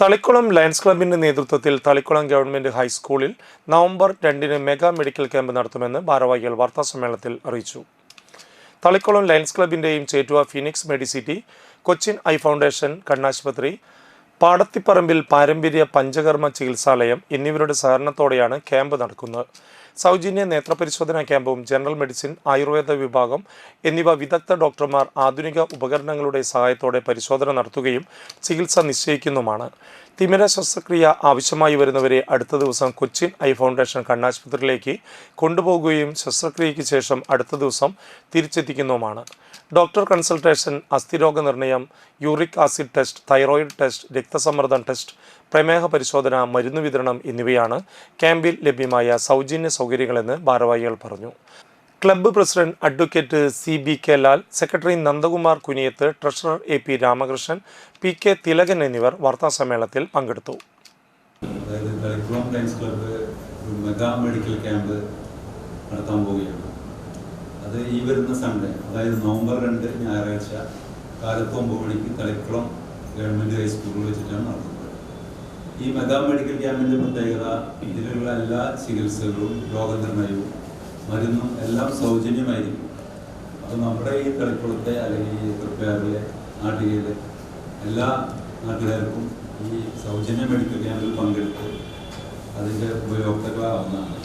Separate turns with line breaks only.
Thalikkulam lions ക്ലബിന്റെ നേതൃത്വത്തിൽ Thalikkulam government ഹൈസ്കൂളിൽ നവംബർ രണ്ടിന് മെഗാ മെഡിക്കൽ ക്യാമ്പ് നടത്തുമെന്ന് ഭാരവാഹികൾ വാർത്താസമ്മേളനത്തിൽ അറിയിച്ചു. Thalikkulam lions ക്ലബിന്റെയും Chettuva phoenix medicity Cochin eye foundation കണ്ണാശുപത്രി പാടത്തിപ്പറമ്പിൽ പാരമ്പര്യ പഞ്ചകർമ്മ ചികിത്സാലയം എന്നിവരുടെ സഹകരണത്തോടെയാണ് ക്യാമ്പ് നടക്കുന്നത്. സൗജന്യ നേത്രപരിശോധനാ ക്യാമ്പും ജനറൽ മെഡിസിൻ ആയുർവേദ വിഭാഗം എന്നിവ വിദഗ്ധ ഡോക്ടർമാർ ആധുനിക ഉപകരണങ്ങളുടെ സഹായത്തോടെ പരിശോധന നടത്തുകയും ചികിത്സ നിശ്ചയിക്കുന്നുമാണ്. തിമിര ശസ്ത്രക്രിയ ആവശ്യമായി വരുന്നവരെ അടുത്ത ദിവസം കൊച്ചിൻ ഐ ഫൗണ്ടേഷൻ കണ്ണാശുപത്രിയിലേക്ക് കൊണ്ടുപോകുകയും ശസ്ത്രക്രിയയ്ക്ക് ശേഷം അടുത്ത ദിവസം തിരിച്ചെത്തിക്കുന്നതുമാണ്. ഡോക്ടർ കൺസൾട്ടേഷൻ അസ്ഥിരോഗ നിർണയം uric acid test thyroid test രക്തസമ്മർദ്ദം ടെസ്റ്റ് പ്രമേഹ പരിശോധന മരുന്ന് വിതരണം എന്നിവയാണ് ക്യാമ്പിൽ ലഭ്യമായ സൗജന്യ സൗകര്യങ്ങളെന്ന് ഭാരവാഹികൾ പറഞ്ഞു. Club president advocate C B K Lal secretary Nandakumar Kuniyath treasurer A P Ramakrishnan P K Thilakan എന്നിവർ വാർത്താസമ്മേളനത്തിൽ പങ്കെടുത്തു.
അതായത് Thalikkulam lions club mega medical camp നടത്താൻ പോവുകയാണ്. അത് ഈ വരുന്ന സൺഡേ അതായത് നവംബർ രണ്ട് ഞായറാഴ്ച കാലത്ത് ഒമ്പത് മണിക്ക് തളിക്കുളം ഗവൺമെന്റ് ഹൈസ്കൂളിൽ വെച്ചിട്ടാണ് നടത്തുന്നത്. ഈ മെഗാ മെഡിക്കൽ ക്യാമ്പിന്റെ പ്രത്യേകത ഇതിലുള്ള എല്ലാ ചികിത്സകളും രോഗനിർണയവും മരുന്നും എല്ലാം സൗജന്യമായിരിക്കും. അപ്പോൾ നമ്മുടെ ഈ തളിക്കുളത്തെ അല്ലെങ്കിൽ ഈ തൃപ്പയാറിലെ നാട്ടിലെ എല്ലാ നാട്ടുകാർക്കും ഈ സൗജന്യ മെഡിക്കൽ ക്യാമ്പിൽ പങ്കെടുത്ത് അതിന്റെ ഉപയോക്താക്കളാവുന്നതാണ്.